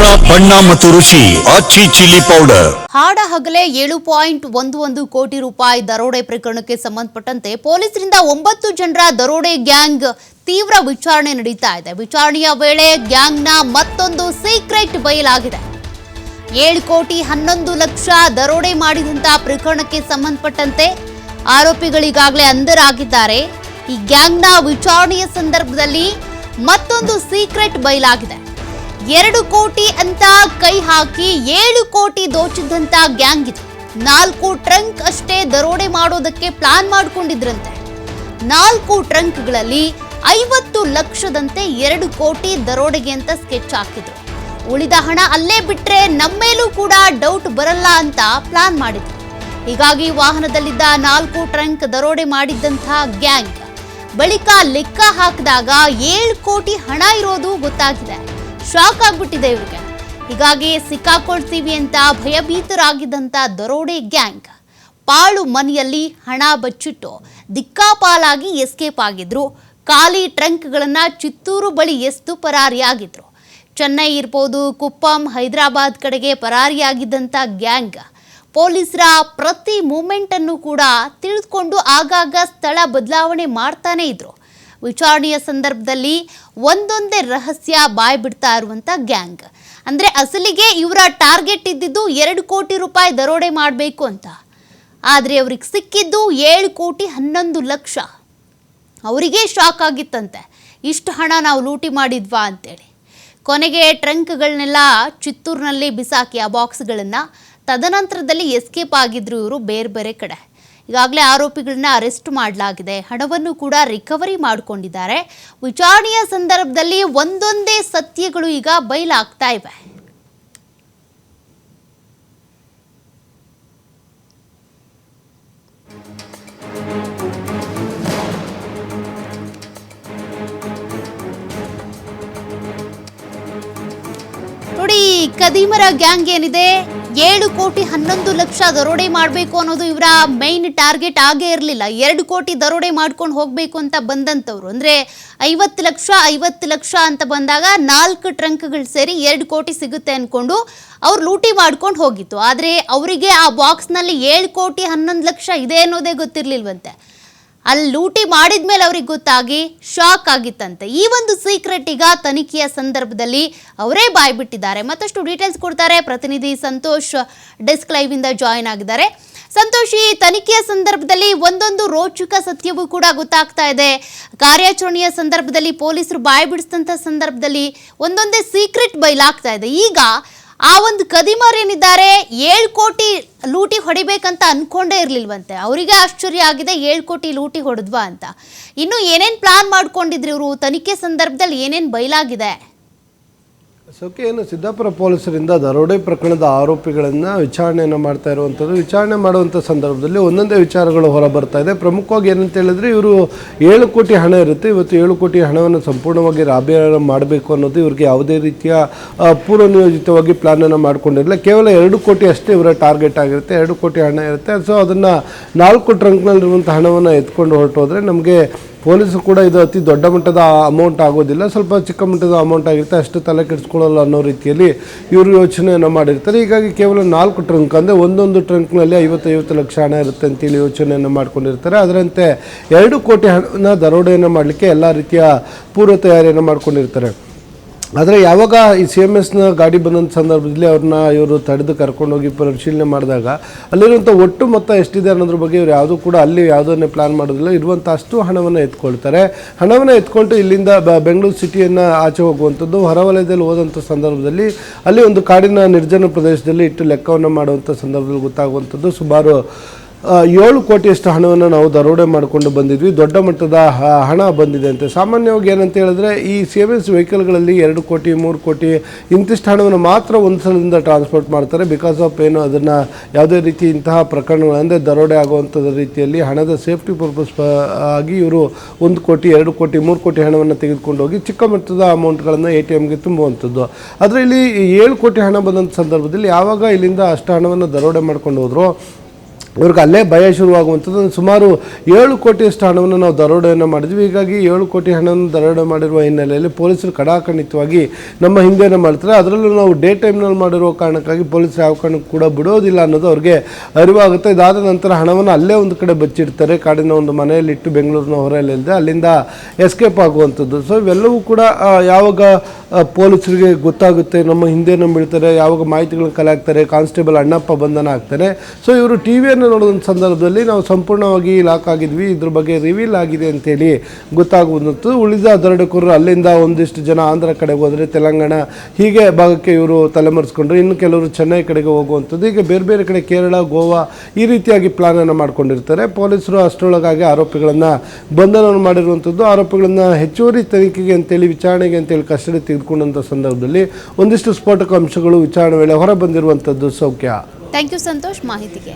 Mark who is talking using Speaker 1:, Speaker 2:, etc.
Speaker 1: ಖಾರ ಬಣ್ಣ ಮತ್ತು ರುಚಿ ಆಚಿ ಚಿಲ್ಲಿ ಪೌಡರ್.
Speaker 2: ಹಾಡ ಹಗಲೇ ಏಳು ಪಾಯಿಂಟ್ ಒಂದು ಒಂದು ಕೋಟಿ ರೂಪಾಯಿ ದರೋಡೆ ಪ್ರಕರಣಕ್ಕೆ ಸಂಬಂಧಪಟ್ಟಂತೆ ಪೊಲೀಸರಿಂದ ಒಂಬತ್ತು ಜನರ ದರೋಡೆ ಗ್ಯಾಂಗ್ ತೀವ್ರ ವಿಚಾರಣೆ ನಡೀತಾ ಇದೆ. ವಿಚಾರಣೆಯ ವೇಳೆ ಗ್ಯಾಂಗ್ನ ಮತ್ತೊಂದು ಸೀಕ್ರೆಟ್ ಬಯಲಾಗಿದೆ. ಏಳು ಕೋಟಿ ಹನ್ನೊಂದು ಲಕ್ಷ ದರೋಡೆ ಮಾಡಿದಂತಹ ಪ್ರಕರಣಕ್ಕೆ ಸಂಬಂಧಪಟ್ಟಂತೆ ಆರೋಪಿಗಳಿಗಾಗಲೇ ಅಂಧರಾಗಿದ್ದಾರೆ. ಈ ಗ್ಯಾಂಗ್ನ ವಿಚಾರಣೆಯ ಸಂದರ್ಭದಲ್ಲಿ ಮತ್ತೊಂದು ಸೀಕ್ರೆಟ್ ಬಯಲಾಗಿದೆ. ಎರಡು ಕೋಟಿ ಅಂತ ಕೈ ಹಾಕಿ ಏಳು ಕೋಟಿ ದೋಚಿದ್ದಂತ ಗ್ಯಾಂಗ್ ಇದು. ನಾಲ್ಕು ಟ್ರಂಕ್ ಅಷ್ಟೇ ದರೋಡೆ ಮಾಡೋದಕ್ಕೆ ಪ್ಲಾನ್ ಮಾಡ್ಕೊಂಡಿದ್ರಂತೆ. ನಾಲ್ಕು ಟ್ರಂಕ್ಗಳಲ್ಲಿ ಐವತ್ತು ಲಕ್ಷದಂತೆ ಎರಡು ಕೋಟಿ ದರೋಡೆಗೆ ಅಂತ ಸ್ಕೆಚ್ ಹಾಕಿದ್ರು. ಉಳಿದ ಹಣ ಅಲ್ಲೇ ಬಿಟ್ರೆ ನಮ್ಮೇಲೂ ಕೂಡ ಡೌಟ್ ಬರಲ್ಲ ಅಂತ ಪ್ಲಾನ್ ಮಾಡಿದ್ರು. ಹೀಗಾಗಿ ವಾಹನದಲ್ಲಿದ್ದ ನಾಲ್ಕು ಟ್ರಂಕ್ ದರೋಡೆ ಮಾಡಿದ್ದಂತಹ ಗ್ಯಾಂಗ್. ಬಳಿಕ ಲೆಕ್ಕ ಹಾಕಿದಾಗ ಏಳು ಕೋಟಿ ಹಣ ಇರೋದು ಗೊತ್ತಾಗಿದೆ. ಶಾಕ್ ಆಗ್ಬಿಟ್ಟಿದೆ ಇವ್ರಿಗೆ. ಹೀಗಾಗಿ ಸಿಕ್ಕಾಕೊಳ್ತೀವಿ ಅಂತ ಭಯಭೀತರಾಗಿದ್ದಂಥ ದರೋಡೆ ಗ್ಯಾಂಗ್. ಪಾಳು ಮನೆಯಲ್ಲಿ ಹಣ ಬಚ್ಚಿಟ್ಟು ದಿಕ್ಕಾಪಾಲಾಗಿ ಎಸ್ಕೇಪ್ ಆಗಿದ್ರು. ಖಾಲಿ ಟ್ರಂಕ್ಗಳನ್ನು ಚಿತ್ತೂರು ಬಳಿ ಎಸ್ತು ಪರಾರಿಯಾಗಿದ್ರು. ಚೆನ್ನೈ ಇರ್ಬೋದು, ಕುಪ್ಪಂ, ಹೈದರಾಬಾದ್ ಕಡೆಗೆ ಪರಾರಿಯಾಗಿದ್ದಂಥ ಗ್ಯಾಂಗ್. ಪೊಲೀಸರ ಪ್ರತಿ ಮೂಮೆಂಟನ್ನು ಕೂಡ ತಿಳಿದುಕೊಂಡು ಆಗಾಗ ಸ್ಥಳ ಬದಲಾವಣೆ ಮಾಡ್ತಾನೆ ಇದ್ರು. ವಿಚಾರಣೆಯ ಸಂದರ್ಭದಲ್ಲಿ ಒಂದೊಂದೇ ರಹಸ್ಯ ಬಾಯ್ ಬಿಡ್ತಾ ಇರುವಂಥ ಗ್ಯಾಂಗ್. ಅಂದರೆ ಅಸಲಿಗೆ ಇವರ ಟಾರ್ಗೆಟ್ ಇದ್ದಿದ್ದು ಎರಡು ಕೋಟಿ ರೂಪಾಯಿ ದರೋಡೆ ಮಾಡಬೇಕು ಅಂತ. ಆದರೆ ಅವ್ರಿಗೆ ಸಿಕ್ಕಿದ್ದು ಏಳು ಕೋಟಿ ಹನ್ನೊಂದು ಲಕ್ಷ. ಅವರಿಗೆ ಶಾಕ್ ಆಗಿತ್ತಂತೆ. ಇಷ್ಟು ಹಣ ನಾವು ಲೂಟಿ ಮಾಡಿದ್ವಾ ಅಂತೇಳಿ. ಕೊನೆಗೆ ಟ್ರಂಕ್ಗಳನ್ನೆಲ್ಲ ಚಿತ್ತೂರಿನಲ್ಲಿ ಬಿಸಾಕಿ ಆ ಬಾಕ್ಸ್ಗಳನ್ನು ತದನಂತರದಲ್ಲಿ ಎಸ್ಕೇಪ್ ಆಗಿದ್ರು ಇವರು ಬೇರೆ ಬೇರೆ ಕಡೆ. ಈಗಾಗಲೇ ಆರೋಪಿಗಳನ್ನ ಅರೆಸ್ಟ್ ಮಾಡಲಾಗಿದೆ. ಹಣವನ್ನು ಕೂಡ ರಿಕವರಿ ಮಾಡಿಕೊಂಡಿದ್ದಾರೆ. ವಿಚಾರಣೆಯ ಸಂದರ್ಭದಲ್ಲಿ ಒಂದೊಂದೇ ಸತ್ಯಗಳು ಈಗ ಬಯಲಾಗ್ತಾ ಇವೆ. ನೋಡಿ, ಕದೀಮರ ಗ್ಯಾಂಗ್ ಏನಿದೆ? ಏಳು ಕೋಟಿ ಹನ್ನೊಂದು ಲಕ್ಷ ದರೋಡೆ ಮಾಡಬೇಕು ಅನ್ನೋದು ಇವರ ಮೈನ್ ಟಾರ್ಗೆಟ್ ಆಗೇ ಇರಲಿಲ್ಲ. ಎರಡು ಕೋಟಿ ದರೋಡೆ ಮಾಡ್ಕೊಂಡು ಹೋಗಬೇಕು ಅಂತ ಬಂದಂಥವ್ರು. ಅಂದರೆ ಐವತ್ತು ಲಕ್ಷ ಐವತ್ತು ಲಕ್ಷ ಅಂತ ಬಂದಾಗ ನಾಲ್ಕು ಟ್ರಂಕ್ಗಳು ಸೇರಿ ಎರಡು ಕೋಟಿ ಸಿಗುತ್ತೆ ಅಂದ್ಕೊಂಡು ಅವ್ರು ಲೂಟಿ ಮಾಡ್ಕೊಂಡು ಹೋಗಿತ್ತು. ಆದರೆ ಅವರಿಗೆ ಆ ಬಾಕ್ಸ್ನಲ್ಲಿ ಏಳು ಕೋಟಿ ಹನ್ನೊಂದು ಲಕ್ಷ ಇದೆ ಅನ್ನೋದೇ ಗೊತ್ತಿರಲಿಲ್ವಂತೆ. ಅಲ್ಲಿ ಲೂಟಿ ಮಾಡಿದ ಮೇಲೆ ಅವ್ರಿಗೆ ಗೊತ್ತಾಗಿ ಶಾಕ್ ಆಗಿತ್ತಂತೆ. ಈ ಒಂದು ಸೀಕ್ರೆಟ್ ಈಗ ತನಿಖೆಯ ಸಂದರ್ಭದಲ್ಲಿ ಅವರೇ ಬಾಯ್ಬಿಟ್ಟಿದ್ದಾರೆ ಮತ್ತಷ್ಟು ಡೀಟೇಲ್ಸ್ ಕೊಡ್ತಾರೆ. ಪ್ರತಿನಿಧಿ ಸಂತೋಷ್ ಡೆಸ್ಕ್ ಲೈವ್ ಇಂದ ಜಾಯಿನ್ ಆಗಿದ್ದಾರೆ. ಸಂತೋಷ್, ಈ ತನಿಖೆಯ ಸಂದರ್ಭದಲ್ಲಿ ಒಂದೊಂದು ರೋಚಕ ಸತ್ಯವೂ ಕೂಡ ಗೊತ್ತಾಗ್ತಾ ಇದೆ. ಕಾರ್ಯಾಚರಣೆಯ ಸಂದರ್ಭದಲ್ಲಿ ಪೊಲೀಸರು ಬಾಯ್ ಬಿಡಿಸಿದಂಥ ಸಂದರ್ಭದಲ್ಲಿ ಒಂದೊಂದೇ ಸೀಕ್ರೆಟ್ ಬಯಲಾಗ್ತಾ ಇದೆ. ಈಗ ಆ ಒಂದು ಕದಿಮರ್ ಏನಿದ್ದಾರೆ, ಏಳು ಕೋಟಿ ಲೂಟಿ ಹೊಡಿಬೇಕಂತ ಅನ್ಕೊಂಡೇ ಇರ್ಲಿಲ್ವಂತೆ. ಅವರಿಗೆ ಆಶ್ಚರ್ಯ ಆಗಿದೆ, ಏಳು ಕೋಟಿ ಲೂಟಿ ಹೊಡೆದ್ವಾ ಅಂತ. ಇನ್ನು ಏನೇನ್ ಪ್ಲಾನ್ ಮಾಡ್ಕೊಂಡಿದ್ರಿ ಇವರು? ತನಿಖೆ ಸಂದರ್ಭದಲ್ಲಿ ಏನೇನ್ ಬಯಲಾಗಿದೆ
Speaker 3: ಸೋಕೆ ಏನು ಸಿದ್ದಾಪುರ ಪೊಲೀಸರಿಂದ ದರೋಡೆ ಪ್ರಕರಣದ ಆರೋಪಿಗಳನ್ನು ವಿಚಾರಣೆಯನ್ನು ಮಾಡ್ತಾ ಇರುವಂಥದ್ದು. ವಿಚಾರಣೆ ಮಾಡುವಂಥ ಸಂದರ್ಭದಲ್ಲಿ ಒಂದೊಂದೇ ವಿಚಾರಗಳು ಹೊರ ಬರ್ತಾ ಇದೆ. ಪ್ರಮುಖವಾಗಿ ಏನಂತ ಹೇಳಿದ್ರೆ ಇವರು ಏಳು ಕೋಟಿ ಹಣ ಇರುತ್ತೆ. ಇವತ್ತು ಏಳು ಕೋಟಿ ಹಣವನ್ನು ಸಂಪೂರ್ಣವಾಗಿ ರಾಬ್ಯ ಮಾಡಬೇಕು ಅನ್ನೋದು ಇವ್ರಿಗೆ ಯಾವುದೇ ರೀತಿಯ ಪೂರ್ವ ನಿಯೋಜಿತವಾಗಿ ಪ್ಲಾನನ್ನು ಮಾಡಿಕೊಂಡಿರಲಿಲ್ಲ ಕೇವಲ ಎರಡು ಕೋಟಿ ಅಷ್ಟೇ ಇವರ ಟಾರ್ಗೆಟ್ ಆಗಿರುತ್ತೆ. ಎರಡು ಕೋಟಿ ಹಣ ಇರುತ್ತೆ. ಸೊ ಅದನ್ನು ನಾಲ್ಕು ಟ್ರಂಕ್ನಲ್ಲಿರುವಂಥ ಹಣವನ್ನು ಎತ್ಕೊಂಡು ಹೊರಟೋದ್ರೆ ನಮಗೆ ಪೊಲೀಸರು ಕೂಡ ಇದು ಅತಿ ದೊಡ್ಡ ಮಟ್ಟದ ಅಮೌಂಟ್ ಆಗೋದಿಲ್ಲ. ಸ್ವಲ್ಪ ಚಿಕ್ಕ ಮಟ್ಟದ ಅಮೌಂಟ್ ಆಗಿರುತ್ತೆ. ಅಷ್ಟು ತಲೆ ಕೆಡಿಸ್ಕೊಳ್ಳಲ್ಲ ಅನ್ನೋ ರೀತಿಯಲ್ಲಿ ಇವರು ಯೋಚನೆಯನ್ನು ಮಾಡಿರ್ತಾರೆ. ಹೀಗಾಗಿ ಕೇವಲ ನಾಲ್ಕು ಟ್ರಂಕ್ ಅಂದರೆ ಒಂದೊಂದು ಟ್ರಂಕ್ನಲ್ಲಿ ಐವತ್ತೈವತ್ತು ಲಕ್ಷ ಹಣ ಇರುತ್ತೆ ಅಂತೇಳಿ ಯೋಚನೆಯನ್ನು ಮಾಡ್ಕೊಂಡಿರ್ತಾರೆ. ಅದರಂತೆ ಎರಡು ಕೋಟಿ ಹಣ ದರೋಡೆಯನ್ನು ಮಾಡಲಿಕ್ಕೆ ಎಲ್ಲ ರೀತಿಯ ಪೂರ್ವ ತಯಾರಿಯನ್ನು ಮಾಡ್ಕೊಂಡಿರ್ತಾರೆ. ಆದರೆ ಯಾವಾಗ ಈ ಸಿ ಎಂ ಎಸ್ನ ಗಾಡಿ ಬಂದಂಥ ಸಂದರ್ಭದಲ್ಲಿ ಅವ್ರನ್ನ ಇವರು ತಡೆದು ಕರ್ಕೊಂಡೋಗಿ ಪರಿಶೀಲನೆ ಮಾಡಿದಾಗ ಅಲ್ಲಿರುವಂಥ ಒಟ್ಟು ಮೊತ್ತ ಎಷ್ಟಿದೆ ಅನ್ನೋದ್ರ ಬಗ್ಗೆ ಇವರು ಯಾವುದೂ ಕೂಡ ಅಲ್ಲಿ ಯಾವುದನ್ನೇ ಪ್ಲಾನ್ ಮಾಡೋದಿಲ್ಲ. ಇರುವಂಥ ಅಷ್ಟು ಹಣವನ್ನು ಎತ್ಕೊಳ್ತಾರೆ. ಹಣವನ್ನು ಎತ್ಕೊಂಡು ಇಲ್ಲಿಂದ ಬೆಂಗಳೂರು ಸಿಟಿಯನ್ನು ಆಚೆ ಹೋಗುವಂಥದ್ದು ಹೊರವಲಯದಲ್ಲಿ ಹೋದಂಥ ಸಂದರ್ಭದಲ್ಲಿ ಅಲ್ಲಿ ಒಂದು ಕಾಡಿನ ನಿರ್ಜನ ಪ್ರದೇಶದಲ್ಲಿ ಇಟ್ಟು ಲೆಕ್ಕವನ್ನು ಮಾಡುವಂಥ ಸಂದರ್ಭದಲ್ಲಿ ಗೊತ್ತಾಗುವಂಥದ್ದು. ಸುಮಾರು ಏಳು ಕೋಟಿಯಷ್ಟು ಹಣವನ್ನು ನಾವು ದರೋಡೆ ಮಾಡಿಕೊಂಡು ಬಂದಿದ್ವಿ. ದೊಡ್ಡ ಮಟ್ಟದ ಹಣ ಬಂದಿದೆ ಅಂತೆ. ಸಾಮಾನ್ಯವಾಗಿ ಏನಂತ ಹೇಳಿದ್ರೆ, ಈ ಸಿ ಎಂ ಎಸ್ ವೆಹಿಕಲ್ಗಳಲ್ಲಿ ಎರಡು ಕೋಟಿ, ಮೂರು ಕೋಟಿ ಇಂತಿಷ್ಟು ಹಣವನ್ನು ಮಾತ್ರ ಒಂದು ಸಲದಿಂದ ಟ್ರಾನ್ಸ್ಪೋರ್ಟ್ ಮಾಡ್ತಾರೆ. ಬಿಕಾಸ್ ಆಫ್ ಏನು, ಅದನ್ನು ಯಾವುದೇ ರೀತಿ ಇಂತಹ ಪ್ರಕರಣಗಳು, ಅಂದರೆ ದರೋಡೆ ಆಗುವಂಥದ್ದು ರೀತಿಯಲ್ಲಿ ಹಣದ ಸೇಫ್ಟಿ ಪರ್ಪಸ್ ಆಗಿ ಇವರು ಒಂದು ಕೋಟಿ, ಎರಡು ಕೋಟಿ, ಮೂರು ಕೋಟಿ ಹಣವನ್ನು ತೆಗೆದುಕೊಂಡು ಹೋಗಿ ಚಿಕ್ಕ ಮಟ್ಟದ ಅಮೌಂಟ್ಗಳನ್ನು ಎ ಟಿ ಎಮ್ಗೆ ತುಂಬುವಂಥದ್ದು ಅದರಲ್ಲಿ ಏಳು ಕೋಟಿ ಹಣ ಬಂದಂಥ ಸಂದರ್ಭದಲ್ಲಿ ಯಾವಾಗ ಇಲ್ಲಿಂದ ಅಷ್ಟು ಹಣವನ್ನು ದರೋಡೆ ಮಾಡ್ಕೊಂಡು ಹೋದ್ರು? ಅವ್ರಿಗೆ ಅಲ್ಲೇ ಭಯ ಶುರುವಾಗುವಂಥದ್ದು. ಸುಮಾರು ಏಳು ಕೋಟಿಯಷ್ಟು ಹಣವನ್ನು ನಾವು ದರೋಡೆಯನ್ನು ಮಾಡಿದ್ವಿ. ಹೀಗಾಗಿ ಏಳು ಕೋಟಿ ಹಣವನ್ನು ದರೋಡೆ ಮಾಡಿರುವ ಹಿನ್ನೆಲೆಯಲ್ಲಿ ಪೊಲೀಸರು ಕಡಾಖಂಡಿತವಾಗಿ ನಮ್ಮ ಹಿಂದೆನೇ ಮಾಡ್ತಾರೆ. ಅದರಲ್ಲೂ ನಾವು ಡೇ ಟೈಮ್ನಲ್ಲಿ ಮಾಡಿರುವ ಕಾರಣಕ್ಕಾಗಿ ಪೊಲೀಸರು ಯಾವ ಕಾರಣಕ್ಕೂ ಕೂಡ ಬಿಡೋದಿಲ್ಲ ಅನ್ನೋದು ಅವ್ರಿಗೆ ಅರಿವಾಗುತ್ತೆ. ಇದಾದ ನಂತರ ಹಣವನ್ನು ಅಲ್ಲೇ ಒಂದು ಕಡೆ ಬಚ್ಚಿಡ್ತಾರೆ. ಕಾಡಿನ ಒಂದು ಮನೆಯಲ್ಲಿಟ್ಟು ಬೆಂಗಳೂರಿನ ಹೊರಯಲ್ಲಿಲ್ಲದೆ ಅಲ್ಲಿಂದ ಎಸ್ಕೇಪ್ ಆಗುವಂಥದ್ದು. ಸೊ ಇವೆಲ್ಲವೂ ಕೂಡ ಯಾವಾಗ ಪೊಲೀಸರಿಗೆ ಗೊತ್ತಾಗುತ್ತೆ, ನಮ್ಮ ಹಿಂದೆಯನ್ನು ಬೀಳ್ತಾರೆ ಯಾವಾಗ ಮಾಹಿತಿಗಳನ್ನ ಕಲೆ ಕಾನ್ಸ್ಟೇಬಲ್ ಅಣ್ಣಪ್ಪ ಬಂಧನ ಆಗ್ತಾರೆ. ಸೊ ಇವರು ಟಿ ವಿಯನ್ನು ನೋಡೋದಂಥ ಸಂದರ್ಭದಲ್ಲಿ ನಾವು ಸಂಪೂರ್ಣವಾಗಿ ಲಾಕ್ ಆಗಿದ್ವಿ. ಇದ್ರ ಬಗ್ಗೆ ರಿವೀಲ್ ಆಗಿದೆ ಅಂತೇಳಿ ಗೊತ್ತಾಗುವಂಥದ್ದು. ಉಳಿದ ದರಡಕರು ಅಲ್ಲಿಂದ ಒಂದಿಷ್ಟು ಜನ ಆಂಧ್ರ ಕಡೆ ಹೋದರೆ ತೆಲಂಗಾಣ, ಹೀಗೆ ಭಾಗಕ್ಕೆ ಇವರು ತಲೆಮರೆಸ್ಕೊಂಡ್ರು. ಇನ್ನು ಕೆಲವರು ಚೆನ್ನೈ ಕಡೆಗೆ ಹೋಗುವಂಥದ್ದು. ಈಗ ಬೇರೆ ಬೇರೆ ಕಡೆ ಕೇರಳ, ಗೋವಾ ಈ ರೀತಿಯಾಗಿ ಪ್ಲಾನನ್ನು ಮಾಡ್ಕೊಂಡಿರ್ತಾರೆ. ಪೊಲೀಸರು ಅಷ್ಟರೊಳಗಾಗಿ ಆರೋಪಿಗಳನ್ನು ಬಂಧನವನ್ನು ಮಾಡಿರುವಂಥದ್ದು. ಆರೋಪಿಗಳನ್ನು ಹೆಚ್ಚುವರಿ ತನಿಖೆಗೆ ಅಂತೇಳಿ, ವಿಚಾರಣೆಗೆ ಅಂತೇಳಿ ಕಸ್ಟಡಿ ತೆಗೆದುಕೊಂಡಂಥ ಸಂದರ್ಭದಲ್ಲಿ ಒಂದಿಷ್ಟು ಸ್ಫೋಟಕ ಅಂಶಗಳು ವಿಚಾರಣೆ ವೇಳೆ ಹೊರ ಬಂದಿರುವಂಥದ್ದು ಸೌಖ್ಯ.
Speaker 2: ಥ್ಯಾಂಕ್ ಯು ಸಂತೋಷ್ ಮಾಹಿತಿಗೆ.